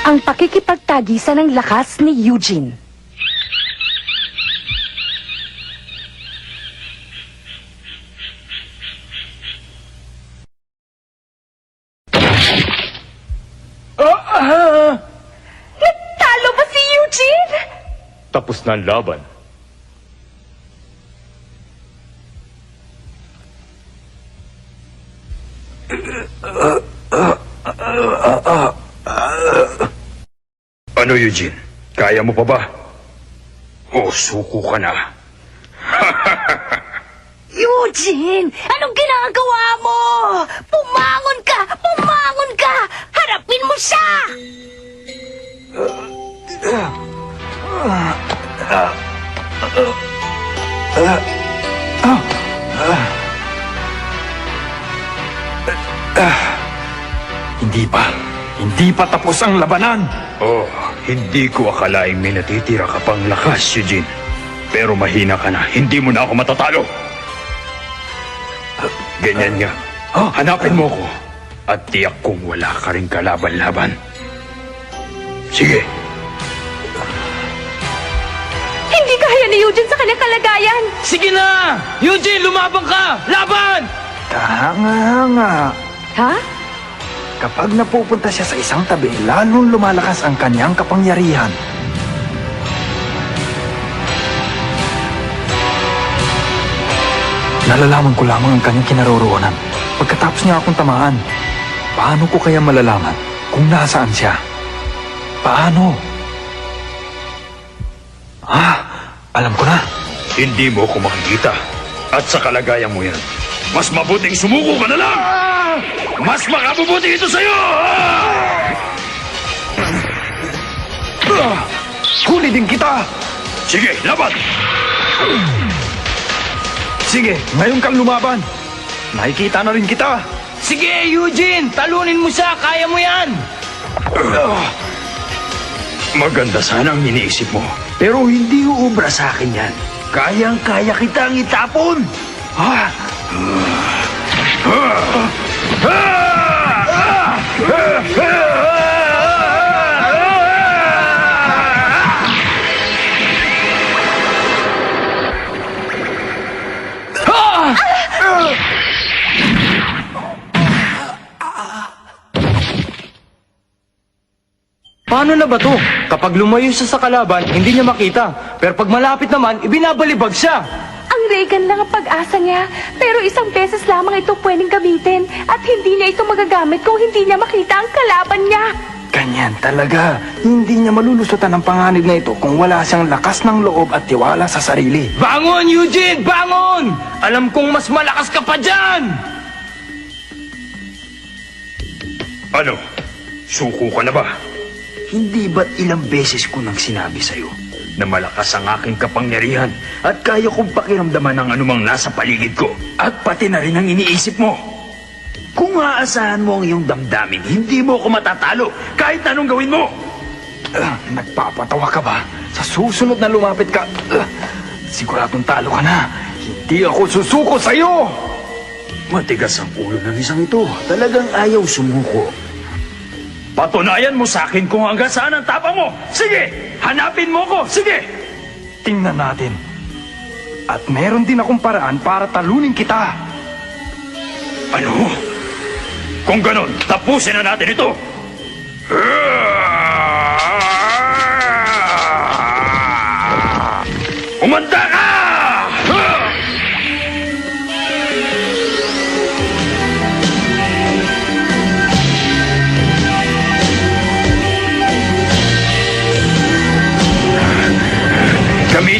Ang pakikipagtagisan ng lakas ni Eugene. Talo ba si Eugene? Tapos na ang laban. Ano, Eugene? Kaya mo pa ba? O, suko ka na. Eugene! Anong ginagawa mo? Pumangon ka! Pumangon ka! Harapin mo siya! Hindi pa. Hindi pa tapos ang labanan. Oh, hindi ko akalaing may natitira ka pang lakas, Eugene. Pero mahina ka na. Hindi mo na ako matatalo. Ganyan nga. Hanapin mo ko. At tiyak kong wala ka rin kalaban-laban. Sige. Hindi kaya ni Eugene sa kanyang kalagayan! Sige na! Eugene, lumabang ka! Laban! Tanga nga. Ha? Kapag napupunta siya sa isang tabi, lalong lumalakas ang kanyang kapangyarihan. Nalalaman ko lamang ang kanyang kinaroroonan. Pagkatapos niya akong tamaan, paano ko kaya malalaman kung nasaan siya? Paano? Ah, alam ko na. Hindi mo ako makikita. At sa kalagayan mo yan, mas mabuting sumuko ka na lang! Mas makabubuti ito sa'yo! Huli din kita! Sige, laban! Sige, ngayon kang lumaban. Nakikita na rin kita. Sige, Eugene! Talunin mo siya! Kaya mo yan! Maganda sana ang iniisip mo. Pero hindi uubra sa akin yan. Kayang-kaya kitang itapon! Ah, Paano na ba to? Kapag lumayo siya sa kalaban, hindi niya makita. Pero pag malapit naman, ibinabalibag siya. Reagan lang ang pag-asa niya, pero isang beses lamang ito pwedeng gamitin at hindi niya ito magagamit kung hindi niya makita ang kalaban niya. ganyan talaga. Hindi niya malulusutan ang panganib na ito kung wala siyang lakas ng loob at tiwala sa sarili. Bangon, Eugene! Bangon! Alam kong mas malakas ka pa dyan! Ano? Suko ka na ba? Hindi ba't ilang beses ko nang sinabi sa'yo Na malakas ang aking kapangyarihan at kaya kong pakiramdaman ang anumang nasa paligid ko. at pati na rin ang iniisip mo? Kung aasahan mo ang iyong damdamin, hindi mo ako matatalo kahit anong gawin mo. Ah, nagpapatawa ka ba? Sa susunod na lumapit ka, ah, siguradong talo ka na. Hindi ako susuko sa'yo! Matigas ang ulo ng isang ito. Talagang ayaw sumuko. Patunayan mo sa akin kung hanggang saan ang tapang mo. Sige, hanapin mo ko. Sige. Tingnan natin. At meron din akong paraan para talunin kita. Ano? Kung ganon, tapusin na natin ito. Umanda ka!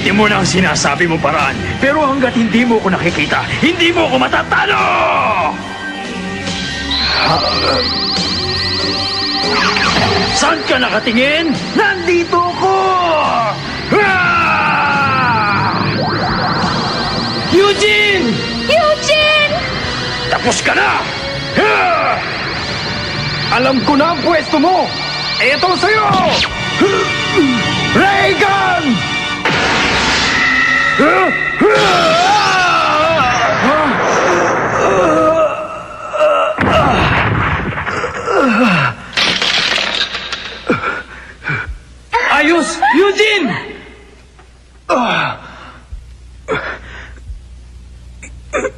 Gamitin mo na ang sinasabi mo paraan. Pero hanggat hindi mo ko nakikita, hindi mo ko matatalo! Saan ka nakatingin? Nandito ko! Ah! Eugene! Eugene! Tapos ka na! Ah! Alam ko na ang pwesto mo! Ito sa'yo! Reagan! Ayos! Eugene!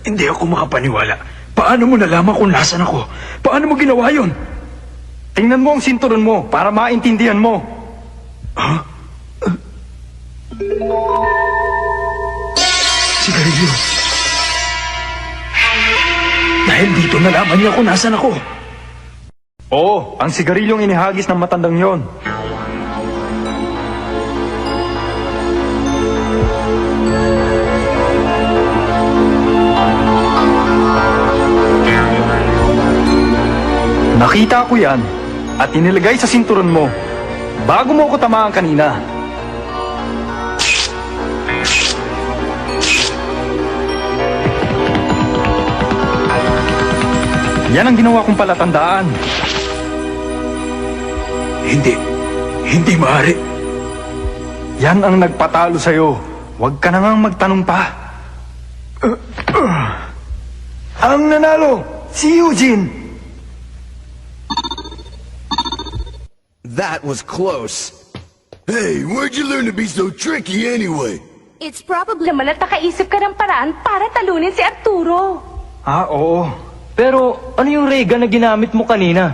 Hindi ako makapaniwala. Paano mo nalaman kung nasan ako? Paano mo ginawa yon? Tingnan mo ang sinturon mo para maintindihan mo. Huh? Dito nalaman niya kung nasan ako. Oo, ang sigarilyong inihagis ng matandang yon. Nakita ko yan at inilagay sa sinturon mo bago mo ako tamaan kanina. Yan ang ginawa kong palatandaan. Hindi. Hindi maaari. Yan ang nagpatalo sa'yo. Huwag ka na ngang magtanong pa. ang nanalo, si Eugene. That was close. Hey, where'd you learn to be so tricky anyway? It's probably naman at nakaisip ka ng paraan para talunin si Arturo. Ah, oo. Pero ano yung Regan na ginamit mo kanina?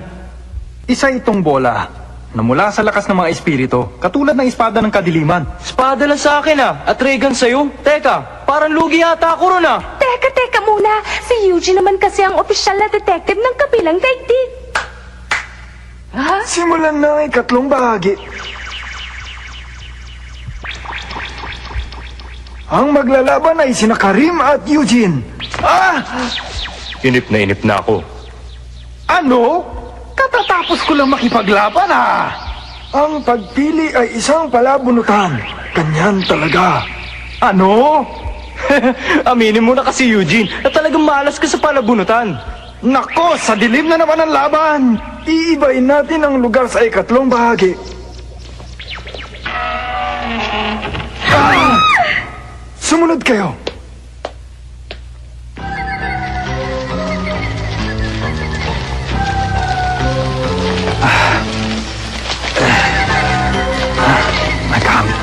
Isa itong bola na mula sa lakas ng mga espiritu, katulad ng espada ng kadiliman. Espada lang sa akin ah, at Regan sa'yo. Teka, parang lugi yata ako ron ah. Teka, teka muna. Si Eugene naman kasi ang opisyal na detective ng kabilang daigdig. Ha? Simulan na ang ikatlong bahagi. Ang maglalaban ay sina Karim at Eugene. Ah! Inip na inip na ako. Ano? Katatapos ko lang makipaglaban ah! Ang pagpili ay isang palabunutan. Ganyan talaga. Ano? Aminin mo na kasi Eugene na talagang malas ka sa palabunutan. Nako, sa dilim na naman ang laban. Iibayin natin ang lugar sa ikatlong bahagi. Ah! Sumunod kayo.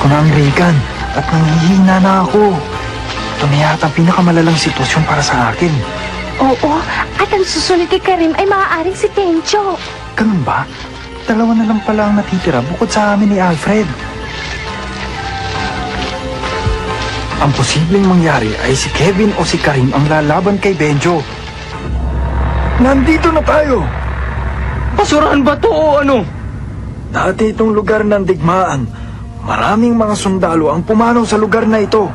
Ko na ang Reagan at nangihina na ako. Ito na yata ang pinakamalalang sitwasyon para sa akin. Oo, at ang susunod kay Karim ay maaaring si Tencho. Ganun ba? Dalawa na lang pala ang natitira bukod sa amin ni Alfred. Ang posibleng mangyari ay si Kevin o si Karim ang lalaban kay Benjo. Nandito na tayo! Basurahan ba to o ano? Dati itong lugar ng digmaan. Maraming mga sundalo ang pumanaw sa lugar na ito.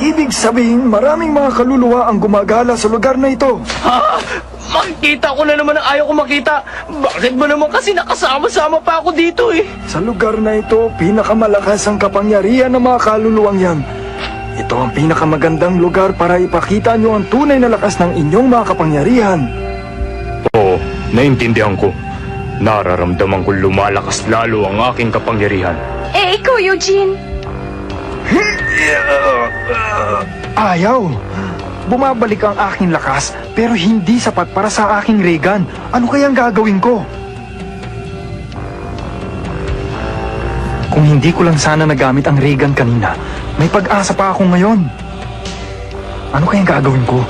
Ibig sabihin, maraming mga kaluluwa ang gumagala sa lugar na ito. Ha? Makikita ko na naman ang ayaw ko makita. Bakit ba naman kasi nakasama-sama pa ako dito eh? Sa lugar na ito, pinakamalakas ang kapangyarihan ng mga kaluluwang yan. Ito ang pinakamagandang lugar para ipakita nyo ang tunay na lakas ng inyong mga kapangyarihan. Oo, naintindihan ko. Nararamdaman ko lumalakas lalo ang aking kapangyarihan. Eh, ikaw, Eugene. Ayaw! Bumabalik ang aking lakas, pero hindi sapat para sa aking Regan. Ano kayang gagawin ko? Kung hindi ko lang sana nagamit ang Regan kanina, may pag-asa pa ako ngayon. Ano kayang gagawin ko?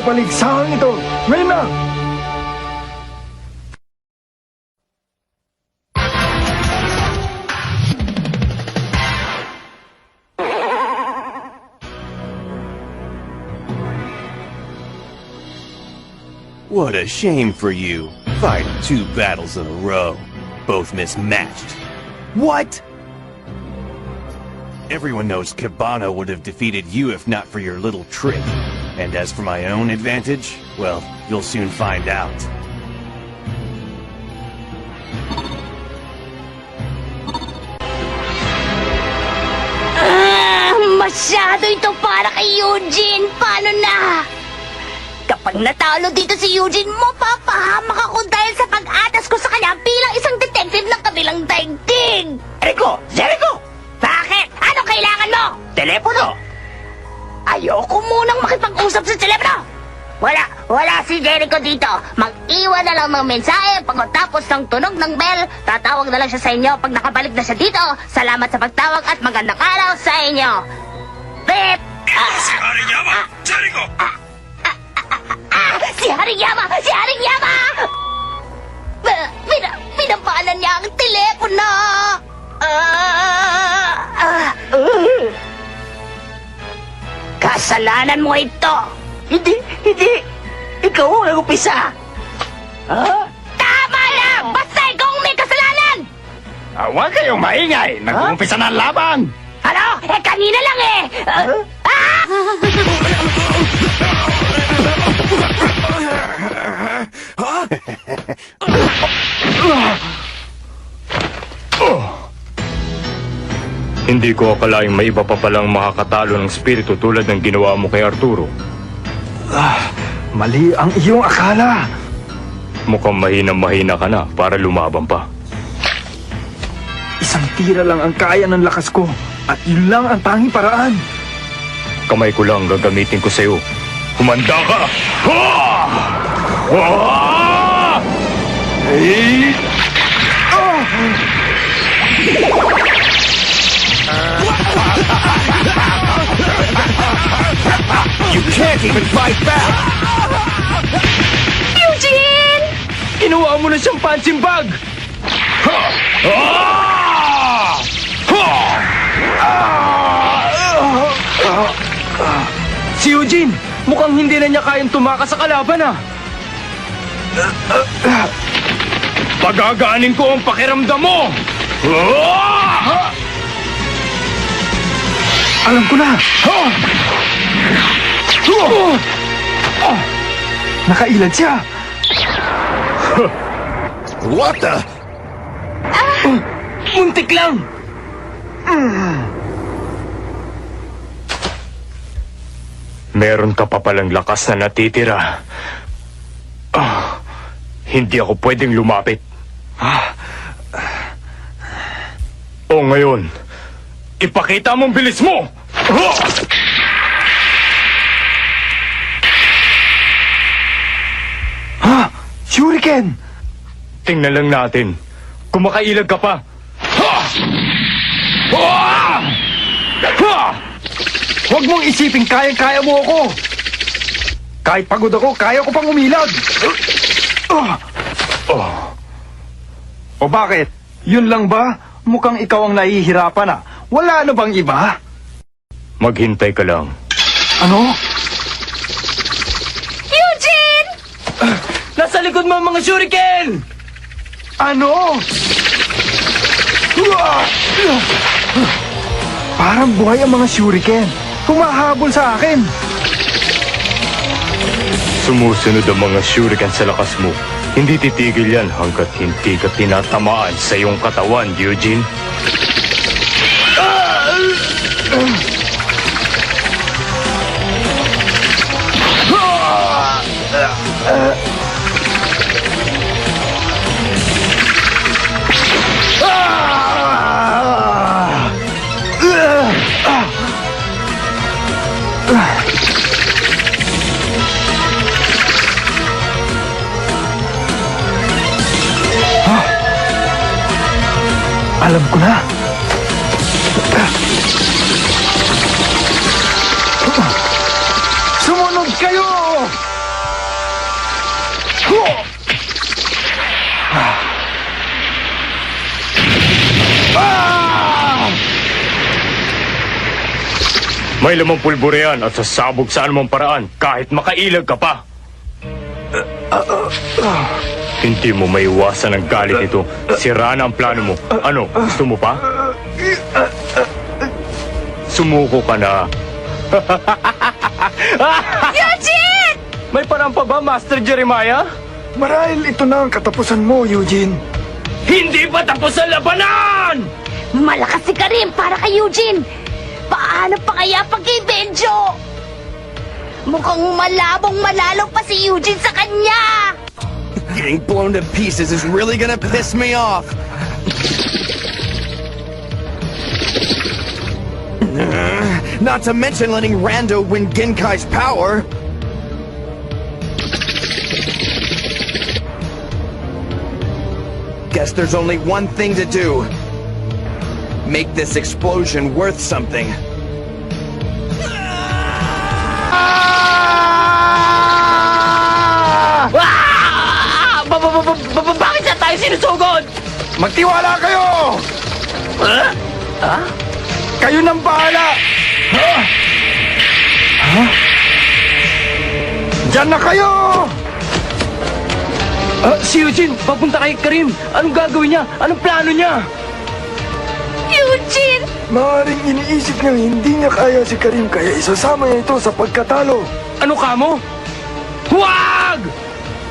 Sa paligsahan ito. Ngayon na! What a shame for you. Fighting two battles in a row. Both mismatched. What? Everyone knows Cabana would have defeated you if not for your little trick. And as for my own advantage, well, you'll soon find out. Ah, masyado ito para kay Eugene. Paano na? Kapag natalo dito si Eugene, mapapahamak ako dahil sa pag-atas ko sa kanya bilang isang detective ng kabilang daigdig! Jericho! Jericho! Bakit? Ano kailangan mo? Telepono! Ayoko munang makipag-usap sa telepono! Wala, wala si Jericho dito. Mag-iwan na lang ng mensahe pagkatapos ng tunog ng bell. Tatawag na lang siya sa inyo pag nakabalik na siya dito. Salamat sa pagtawag at magandang araw sa inyo. Beep! Ah, Si Hariyama! Jericho! ah, si Hariyama! Si Hariyama! Kasalanan mo ito! Hindi! Hindi! Ikaw ang nag-upisa! Ha? Tama na! Basta ikaw ang may kasalanan! Ah, Huwag kayong maingay! Nag-uumpisa na ang laban! Ano? Eh, kanina lang eh! Ah! ah! Hindi ko akalaing may iba pa palang makakatalo ng spirito tulad ng ginawa mo kay Arturo. Mali ang iyong akala. Mukhang mahina-mahina ka na para lumaban pa. Isang tira lang ang kaya ng lakas ko. At yun lang ang tanging paraan. Kamay ko lang gagamitin ko sa'yo. Humanda ka! Ha! Ah! You can't even fight back! Eugene! Kinuha mo na siyang punching bag! Ha! Ah! Ha! Si Eugene, mukhang hindi na niya kayang tumakas sa kalaban ah. Pagagaanin ko ang pakiramdam mo! Ah! Alam ko na. Nakailad siya. What the? Muntik lang. Meron ka pa palang lakas na natitira. Ah, hindi ako pwedeng lumapit. O ngayon, ipakita mong bilis mo! Ha? Shuriken! Tingnan lang natin kung makailag ka pa. Ha! Ha! Huwag mong isipin kayang-kaya mo ako. Kahit pagod ako, kaya ko pang umilag. O bakit? Yun lang ba? Mukhang ikaw ang nahihirapan ah. Wala na bang iba? Maghintay ka lang. Ano? Eugene! Nasa likod mo ang mga shuriken! Ano? Uah! Parang buhay ang mga shuriken. Humahabol sa akin. Sumusunod ang mga shuriken sa lakas mo. Hindi titigil yan hanggat hindi ka tinatamaan sa iyong katawan, Eugene. Alam ko na. Kayo! May lamang pulbure yan at sasabog sa anumang paraan kahit makailag ka pa. Hindi mo maiwasan ang galit nito. Sira na ang plano mo. Ano, gusto mo pa? Sumuko ka na. Eugene! May parang pa ba, Master Jeremiah? Marahil ito na ang katapusan mo, Eugene. Hindi pa tapos ang labanan! Malakas si Karim para kay Eugene! Paano pa kaya pag kay Benjo? Mukhang malabong malalo pa si Eugene sa kanya! Getting blown to pieces is really gonna piss me off. Not to mention letting Rando win Genkai's power. Guess there's only one thing to do. Make this explosion worth something. Ah! Bakit na tayo sinusugod? Magtiwala kayo! Kayo nang bahala! Ha? Ha? Diyan na kayo! Ah, si Eugene, papunta kay Karim. Anong gagawin niya? Anong plano niya? Eugene! Maaaring iniisip niya hindi niya kaya si Karim kaya isasama niya ito sa pagkatalo. Ano ka mo? Huwag!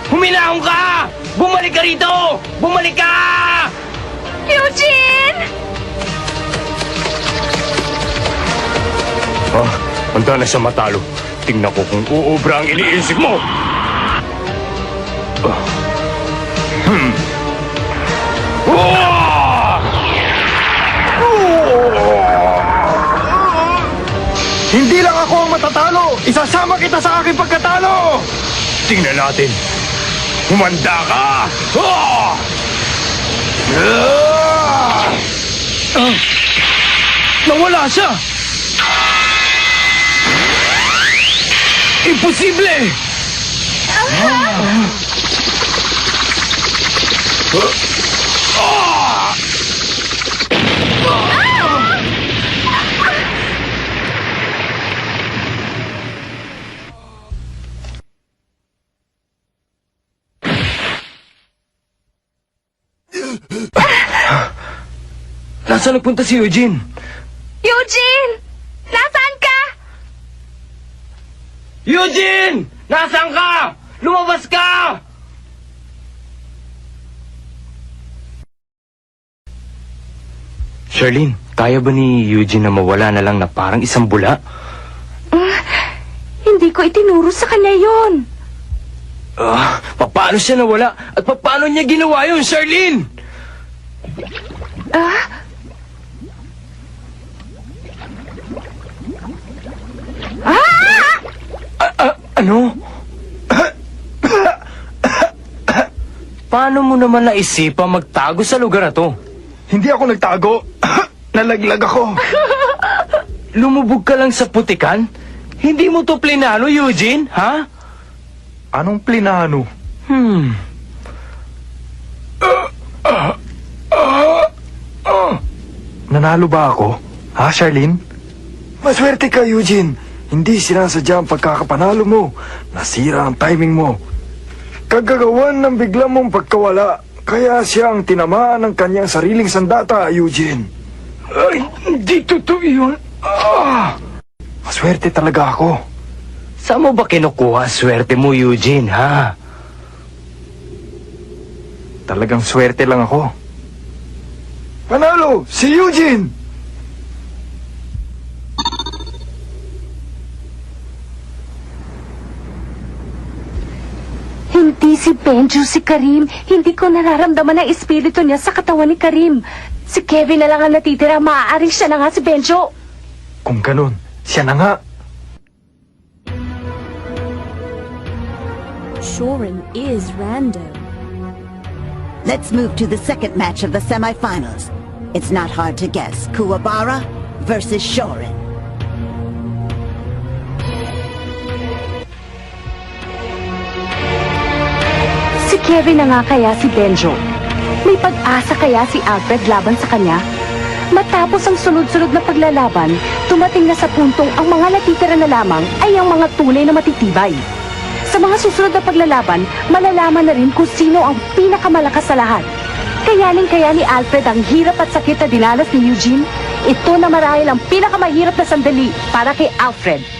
Huminahon ka! Bumalik ka rito! Bumalik ka! Eugene! Ah, handa na siya matalo. Tingnan ko kung uubra ang iniisip mo. Ah. Hmm. Ah! Hindi lang ako ang matatalo! Isasama kita sa aking pagkatalo! Tingnan natin. Humanda ka! Ah! Ah! Nawala siya! Imposible! Nasaan nagpunta si Eugene? Eugene! Nasaan ka? Eugene! Nasaan ka? Lumabas ka! Charlene, kaya ba ni Eugene na mawala na lang na parang isang bula? Hindi ko itinuro sa kanya yon. Ah, paano siya nawala? At paano niya ginawa yun, Charlene? Ah? Ah, ano? Paano mo naman naisipan magtago sa lugar na to? Hindi ako nagtago. Nalaglag ako. Lumubog ka lang sa putikan? Hindi mo to plinano, Eugene, ha? Anong plinano? Hmm. Nanalo ba ako? Ha, Charlene? Maswerte ka, Eugene. Hindi sinasadya ang pagkakapanalo mo. Nasira ang timing mo. Kagagawan ng bigla mong pagkawala. Kaya siya ang tinamaan ng kanyang sariling sandata, Eugene. Ay, hindi totoo yun. Ah! Maswerte talaga ako. Saan mo ba kinukuha ang swerte mo, Eugene, ha? Talagang swerte lang ako. Panalo! Si Eugene! Hindi si Benjo si Karim. Hindi ko nararamdaman ang espiritu niya sa katawan ni Karim. Si Kevin na lang ang natitira. Maaaring siya na nga si Benjo. Kung ganun, siya na nga. Shorin is random. Let's move to the second match of the semifinals. It's not hard to guess. Kuwabara versus Shorin. Kevin na nga kaya si Benjo. May pag-asa kaya si Alfred laban sa kanya? Matapos ang sunod-sunod na paglalaban, tumating na sa puntong ang mga natitira na lamang ay ang mga tunay na matitibay. Sa mga susunod na paglalaban, malalaman na rin kung sino ang pinakamalakas sa lahat. Kayanin kaya ni Alfred ang hirap at sakit na dinanas ni Eugene? Ito na marahil ang pinakamahirap na sandali para kay Alfred.